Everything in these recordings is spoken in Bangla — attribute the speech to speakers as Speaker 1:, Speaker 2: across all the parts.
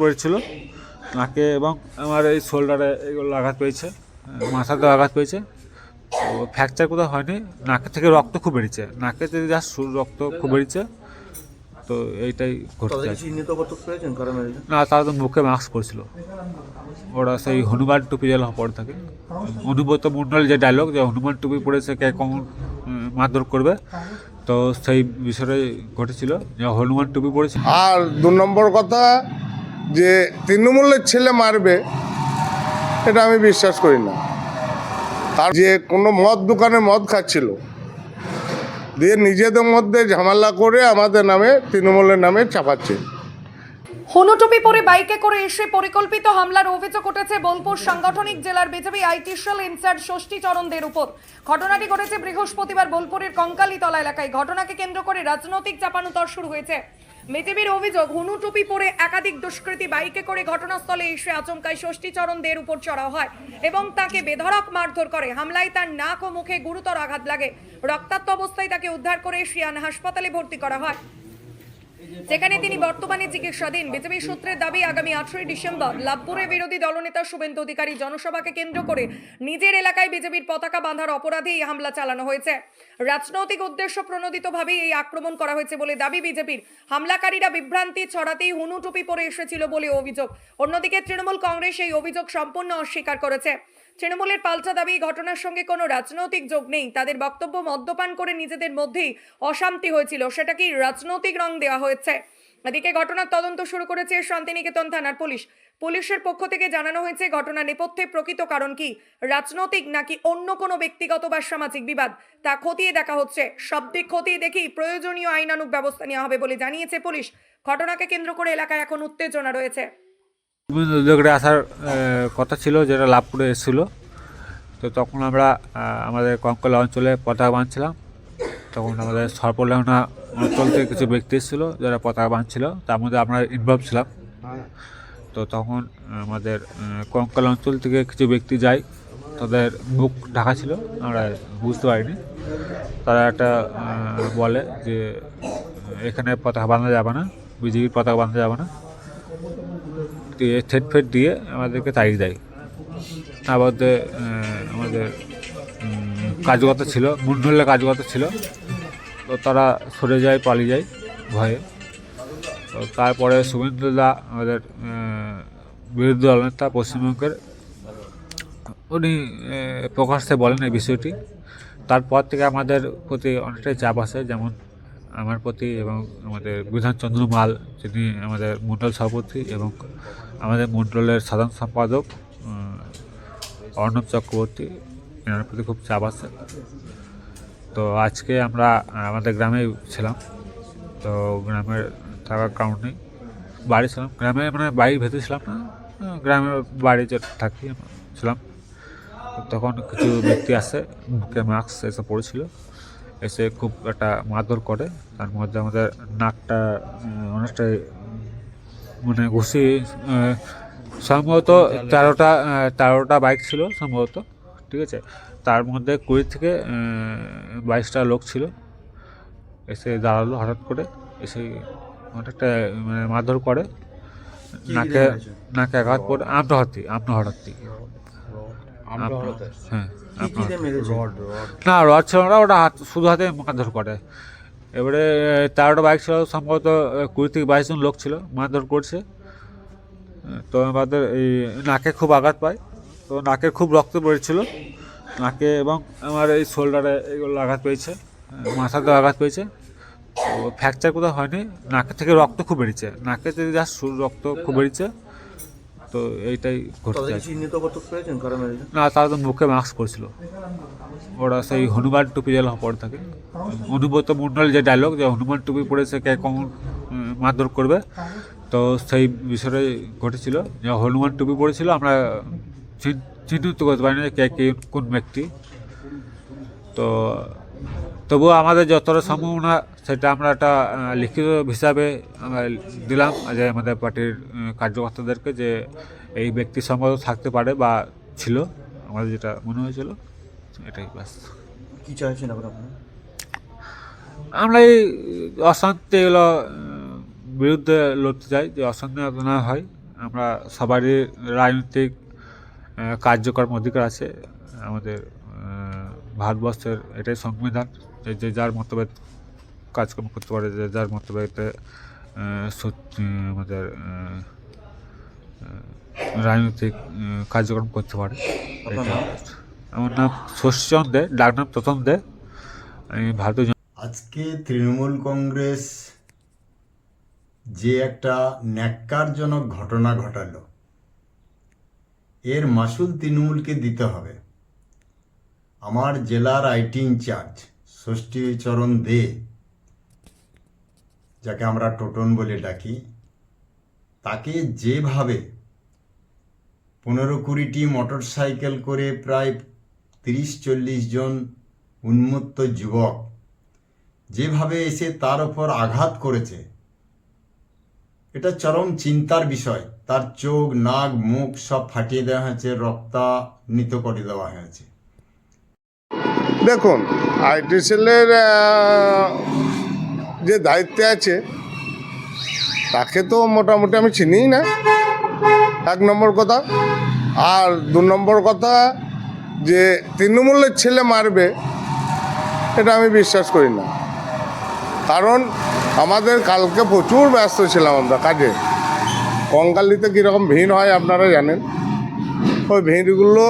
Speaker 1: পড়েছিল নাকে এবং আমার এই শোল্ডারে এগুলো আঘাত পেয়েছে মাথাতে আঘাত পেয়েছে। তো ফ্র্যাকচার কোথাও হয়নি নাকে থেকে রক্ত খুব বেরিয়েছে। নাকে থেকে যা রক্ত খুব বেরিয়েছে তো এইটাই ঘটতে না তারা তো মুখে মাস্ক পরেছিল। ওরা সেই হনুমান টুপি যেন পরে থাকে। অনুব্রত মণ্ডল যে ডায়লগ যে হনুমান টুপি পরেছে কে কখন মারধর করবে তো সেই বিষয়টাই ঘটেছিল যে হনুমান টুপি পরেছে।
Speaker 2: আর দু নম্বর কথা যে তৃণমূলের ছেলে মারবে, এটা আমি বিশ্বাস করি না। তার যে কোনো মদ দোকানে মদ খাচ্ছিল, দিয়ে নিজেদের মধ্যে ঝামেলা করে আমাদের নামে, তৃণমূলের নামে চাপাচ্ছে।
Speaker 3: হনুটুপি পরে বাইকে করে এসে পরিকল্পিত হামলার অভিযোগ উঠেছে বোলপুর সাংগঠনিক জেলার BJP IT cell incharge Shashthi চরণদের উপর। ঘটনাটি ঘটেছে বৃহস্পতিবার বোলপুরের কঙ্কালীতলা এলাকায়। ঘটনাকে কেন্দ্র করে রাজনৈতিক চাপানুতর শুরু হয়েছে। বিজেপির অভিযোগ, হনু টুপি পরে একাধিক দুষ্কৃতী বাইকে করে ঘটনাস্থলে এসে আচমকায় ষষ্ঠী চরণদের উপর চড়া হয় এবং তাকে বেধড়ক মারধর করে। হামলায় তার নাক ও মুখে গুরুতর আঘাত লাগে। রক্তাক্ত অবস্থায় তাকে উদ্ধার করে শিয়ান হাসপাতালে ভর্তি করা হয়। যেখানে তিনি বর্তমানে চিকিৎসাধীন। বিজেপি সূত্রের দাবি, আগামী আঠেরোই ডিসেম্বর লাভপুরে বিরোধী দলনেতা শুভেন্দু অধিকারী জনসভাকে কেন্দ্র করে নিজের এলাকায় বিজেপির পতাকা বাঁধার অপরাধে এই হামলা চালানো হয়েছে। রাজনৈতিক উদ্দেশ্য প্রণোদিতভাবেই এই আক্রমণ করা হয়েছে বলে দাবি বিজেপির। হামলাকারীরা বিভ্রান্তি ছড়াতেই হুনু টুপি পরে এসেছিল বলে অভিযোগ। অন্যদিকে তৃণমূল কংগ্রেস এই অভিযোগ সম্পূর্ণ অস্বীকার করেছে। তৃণমূলের পাল্টা দাবি ঘটনার সঙ্গে কোনো রাজনৈতিক যোগ নেই। তাদের বক্তব্য মদ্যপান করে নিজেদের মধ্যেই অশান্তি হয়েছিল। সেটাকেই রাজনৈতিক রং দেওয়া হয়েছে? এদিকে ঘটনার তদন্ত শুরু করেছে শান্তিনিকেতন থানার পুলিশ। পুলিশের পক্ষ থেকে জানানো হয়েছে ঘটনা নেপথ্যে প্রকৃত কারণ কি? রাজনৈতিক নাকি অন্য কোনো ব্যক্তিগত বা সামাজিক বিবাদ? তা খতিয়ে দেখা হচ্ছে। সব দিক খতিয়ে দেখেই প্রয়োজনীয় আইনানুগ ব্যবস্থা নেওয়া হবে বলে জানিয়েছে পুলিশ। ঘটনাকে কেন্দ্র করে এলাকায় এখন উত্তেজনা রয়েছে।
Speaker 1: উদ্যোগটা আসার কথা ছিল, যেটা লাভপুরে এসেছিল। তো তখন আমরা আমাদের কঙ্কলা অঞ্চলে পতাকা বাঁধছিলাম। তখন আমাদের সর্বলেহনা অঞ্চল থেকে কিছু ব্যক্তি এসেছিল, যারা পতাকা বাঁধছিল। তার মধ্যে আমরা ইনভলভ ছিলাম। তো তখন আমাদের কঙ্কাল অঞ্চল থেকে কিছু ব্যক্তি যায়। তাদের মুখ ঢাকা ছিল, আমরা বুঝতে পারিনি। তারা একটা বলে যে, এখানে পতাকা বাঁধা যাবে না, বিজেপির পতাকা বাঁধা যাবে না। দিয়ে থেট ফেট দিয়ে আমাদেরকে তাড়িয়ে দেয়। তার মধ্যে আমাদের কাজগত ছিল মুন্ডলে কাজগত ছিল। তো তারা সরে যায়, পালিয়ে যায় ভয়ে। তো তারপরে শুভেন্দুদা আমাদের বিরোধী দলনেতা পশ্চিমবঙ্গের, উনি প্রকাশ্যে বলেন এই বিষয়টি। তারপর থেকে আমাদের প্রতি অনেকটাই চাপ আসে, যেমন আমার প্রতি এবং আমাদের বিধানচন্দ্র মাল, যিনি আমাদের মণ্ডল সভাপতি এবং আমাদের মণ্ডলের সাধারণ সম্পাদক অর্ণব চক্রবর্তী, এনার প্রতি খুব চাপ আছে। তো আজকে আমরা, আমাদের গ্রামে ছিলাম। তো গ্রামের থাকার কারণেই বাড়ি ছিলাম। গ্রামে মানে বাড়ির ভেতরে ছিলাম না গ্রামের বাড়ি যে থাকি ছিলাম। তখন কিছু ব্যক্তি আসে মুখে মাস্ক এসে পড়েছিল এসে খুব একটা মারধর করে। তার মধ্যে আমাদের নাকটা অনেকটাই মানে ঘুষি সম্ভবত তেরোটা তেরোটা বাইক ছিল সম্ভবত ঠিক আছে? তার মধ্যে কুড়ি থেকে বাইশটা লোক ছিল। এসে দাঁড়াল হঠাৎ করে এসে অনেকটা মানে মারধর করে। নাকে? নাকে আঘাত পড়ে আমটা হাতি আমটা হঠাৎ হ্যাঁ। না রড ছিল না ওটা হাত শুধু হাতে মারধর করে। এবারে তেরোটা বাইক ছিল সম্ভবত কুড়ি থেকে বাইশ জন লোক ছিল মারধর করছে। তো আমাদের এই নাকে খুব আঘাত পায়। তো নাকে খুব রক্ত পড়েছিল। নাকে এবং আমার এই শোল্ডারে এগুলো আঘাত পেয়েছে মাথাতেও আঘাত পেয়েছে। তো ফ্র্যাকচার কোথাও হয়নি। নাকে থেকে রক্ত খুব বেরিয়েছে। নাকে থেকে যা রক্ত খুব বেরিয়েছে। তো এইটাই ঘটতে না তারা তো মুখে মাস্ক পরেছিল। ওরা সেই হনুমান টুপি যেন পরে থাকে। অনুব্রত মণ্ডল যে ডায়লগ যে হনুমান টুপি পরেছে কে কখন মারধর করবে তো সেই বিষয়টাই ঘটেছিল। যে হনুমান টুপি পরেছিল আমরা চিহ্নিত করতে পারি না কে কে কোন ব্যক্তি। তো তবুও আমাদের যতটা সম্ভাবনা সেটা আমরা একটা লিখিত হিসাবে আমরা দিলাম যে আমাদের পার্টির কার্যকর্তাদেরকে যে এই ব্যক্তি সম্ভবত থাকতে পারে বা ছিল আমাদের যেটা মনে হয়েছিল এটাই ব্যাস।
Speaker 4: কি চাইছেন
Speaker 1: আমরা এই অশান্তি এগুলো বিরুদ্ধে লড়তে চাই যে অশান্তি না হয়। আমরা সবারই রাজনৈতিক কার্যকর্ম অধিকার আছে। আমাদের ভারতবর্ষের এটাই সংবিধান। যে যে যার মতভেদ কাজকর্ম করতে পারে যে যার মতভেদে আমাদের রাজনৈতিক কার্যক্রম করতে পারে? আমার নাম শশীচন্দ দে ডাক নাম প্রথম দে। আমি ভারতীয়
Speaker 5: আজকে তৃণমূল কংগ্রেস যে একটা ন্যাক্কারজনক ঘটনা ঘটালো এর মাসুল তৃণমূলকে দিতে হবে। আমার জেলার আইটি ইনচার্জ ষষ্ঠীচরণ দে, যাকে আমরা টোটন বলে ডাকি, তাকে যেভাবে পনেরো কুড়িটি মোটর সাইকেল করে প্রায় তিরিশ চল্লিশ জন উন্মত্ত যুবক যেভাবে এসে তার ওপর আঘাত করেছে, এটা চরম চিন্তার বিষয়। তার চোখ, নাক, মুখ সব ফাটিয়ে দেওয়া হয়েছে রক্তান্বিত করে দেওয়া হয়েছে।
Speaker 2: দেখুন আইটি সেলের যে দায়িত্বে আছে, তাকে তো মোটামুটি আমি চিনিই না। এক নম্বর কথা। আর দু নম্বর কথা, যে তৃণমূলের ছেলে মারবে, এটা আমি বিশ্বাস করি না। কারণ, আমাদের কালকে প্রচুর ব্যস্ত ছিলাম আমরা কাজে। কঙ্কালিতে কীরকম ভিড় হয় আপনারা জানেন? ওই ভিড়গুলো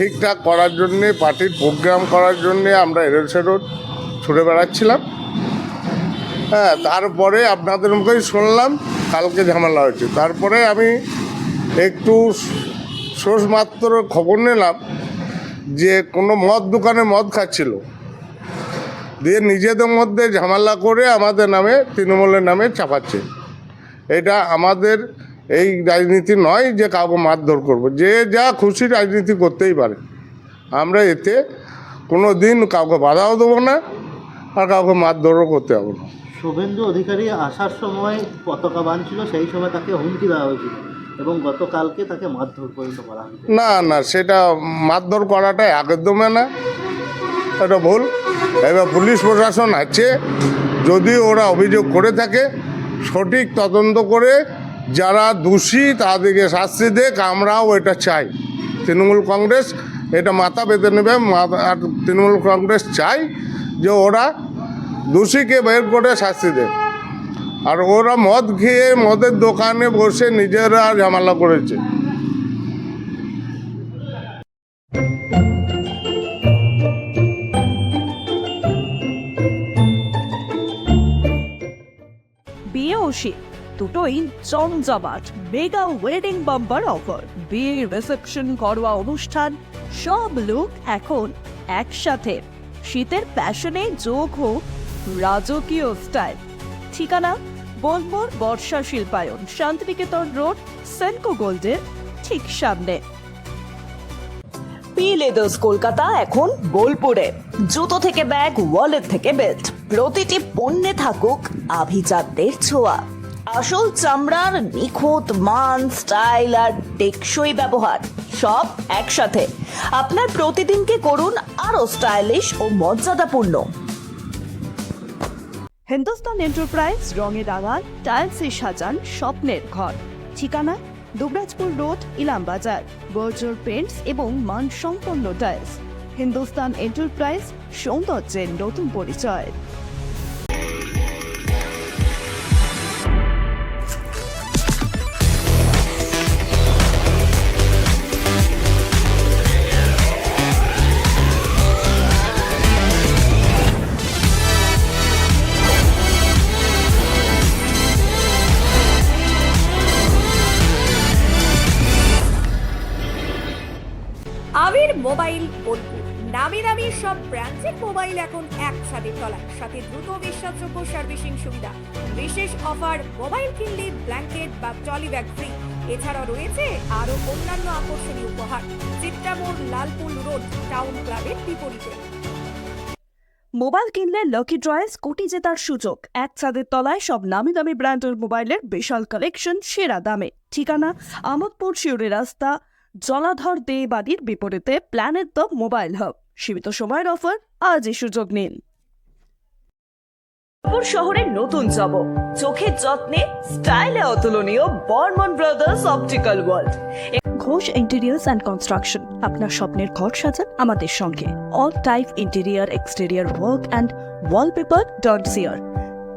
Speaker 2: ঠিকঠাক করার জন্যে, পার্টির প্রোগ্রাম করার জন্যে আমরা এরোড সেরোড ছুটে বেড়াচ্ছিলাম। হ্যাঁ তারপরে আপনাদের মুখেই শুনলাম, কালকে ঝামেলা হয়েছে। তারপরে আমি একটু মাত্র খবর নিলাম যে কোনো মদ দোকানে মদ খাচ্ছিল। দিয়ে নিজেদের মধ্যে ঝামেলা করে আমাদের নামে, তৃণমূলের নামে চাপাচ্ছে। এটা আমাদের এই রাজনীতি নয় যে কাউকে মারধর করব যে যা খুশি রাজনীতি করতেই পারে। আমরা এতে কোনো দিন কাউকে বাধাও দেবো না আর কাউকে মারধরও করতে হবে না।
Speaker 6: শুভেন্দু অধিকারী আসার সময় পতাকা বাঁধছিল সেই সময় তাকে হুমকি দেওয়া হয়েছিল এবং গতকালকে তাকে মারধর পর্যন্ত করা হয়েছে।
Speaker 2: না না সেটা মারধর করাটা একদমই না এটা ভুল। এবার পুলিশ প্রশাসন আছে যদি ওরা অভিযোগ করে থাকে সঠিক তদন্ত করে যারা দোষী তাদেরকে শাস্তি দেখ, আমরাও এটা চাই। তৃণমূল কংগ্রেস, এটা মাথা বেঁধে নেবে আর তৃণমূল কংগ্রেস চাই যে ওরা দোষীকে বের করে শাস্তি দেয় আর ওরা মদ খেয়ে, মদের দোকানে বসে নিজেরা ঝামেলা করেছে।
Speaker 7: দুটোই জমজমাট মেগা ওয়েডিং বাম্পার অফার বিয়ে রিসেপশন করোয়া অনুষ্ঠান, সব লোক এখন একসাথে। শীতের প্যাশনে যোগ হোক রাজকীয় স্টাইল ঠিকানা, বোলপুর বর্ষা শিল্পায়ন, শান্তিনিকেতন রোড, সেনকো গোল্ডের ঠিক সামনে। পি লেদার্স কলকাতা এখন বোলপুরে। জুতো থেকে ব্যাগ ওয়ালেট থেকে বেল্ট প্রতিটি পণ্যে থাকুক আভিজাতদের ছোঁয়া। আসল চামড়ার নিখুঁত মান, স্টাইল আর টেকসই ব্যবহার, সব একসাথে। আপনার প্রতিদিনকে করুন আরও স্টাইলিশ ও মর্যাদাপূর্ণ। হিন্দুস্তান এন্টারপ্রাইজ রঙে রাঙান টাইলসে সাজান স্বপ্নের ঘর। ঠিকানা, Dubrajpur road Ilambazar Berger paints এবং মানসম্পন্ন টাইলস। হিন্দুস্তান এন্টারপ্রাইজ, সৌন্দর্যের নতুন পরিচয়।
Speaker 8: মোবাইল বোলপুর নামি দামি সব ব্র্যান্ডের মোবাইল এখন এক ছাদের তলায় সাথে দ্রুত বিশ্বাসযোগ্য সার্ভিসিং সুবিধা। বিশেষ অফার, মোবাইল কিনলে ব্ল্যাঙ্কেট বা ট্রলি ব্যাগ ফ্রি এছাড়াও রয়েছে আরও অন্যান্য আকর্ষণীয় উপহার। চিত্রামোড় লালপুল রোড, টাউন ক্লাবের বিপরীতে।
Speaker 7: মোবাইল কিনলে লকি ড্রয়ে স্কুটি জেতার সুযোগ। এক ছাদের তলায় সব নামি দামি ব্র্যান্ডের মোবাইলের বিশাল কালেকশন সেরা দামে। ঠিকানা, আমোদপুর শিউরি রাস্তা জলাধর দে বাড়ির বিপরীতে প্ল্যানেট দ্য মোবাইল হাব সীমিত সময়ের অফার আজই সুযোগ নিন। বোলপুর শহরের নতুন জব। চোখের যত্নে স্টাইলে অতুলনীয় Barman brothers optical world. Ghosh interiors and construction আপনার স্বপ্নের ঘর সাজান আমাদের সঙ্গে। All type interior exterior work and wallpaper dot chair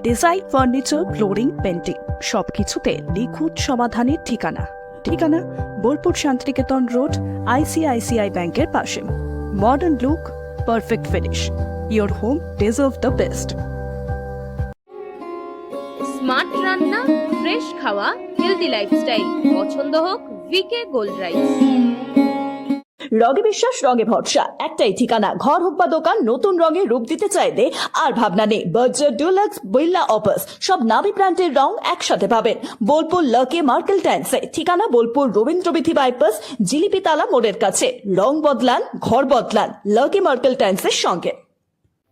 Speaker 7: design furniture flooring painting সবকিছুতে নিখুঁত সমাধানের ঠিকানা। ঠিকানা বোলপুর শান্তিনিকেতন রোড, আইসিআইসিআই ব্যাংকের পাশে। Modern look, perfect finish. Your home deserve the best.
Speaker 9: Smart রান্না, ফ্রেশ খাওয়া, হেলদি লাইফস্টাইল। পছন্দ হোক ভিকে গোল্ড রাইস
Speaker 7: রগে বিশ্বাস রঙে ভরসা। একটাই ঠিকানা, ঘর হোক বা দোকান, নতুন রঙে রূপ দিতে চাইলে আর ভাবনা নেই। বার্জার ডুলাক্স বিল্লা অপস, সব নামি ব্র্যান্ডের রং একসাথে পাবেন। বোলপুর লকে মার্কেল ট্যান্সে ঠিকানা বোলপুর রবীন্দ্র রবীন্দ্রবিথি বাইপাস জিলিপিতালা মোড়ের কাছে। রং বদলান, ঘর বদলান, লকে মার্কেল ট্যান্সের সঙ্গে।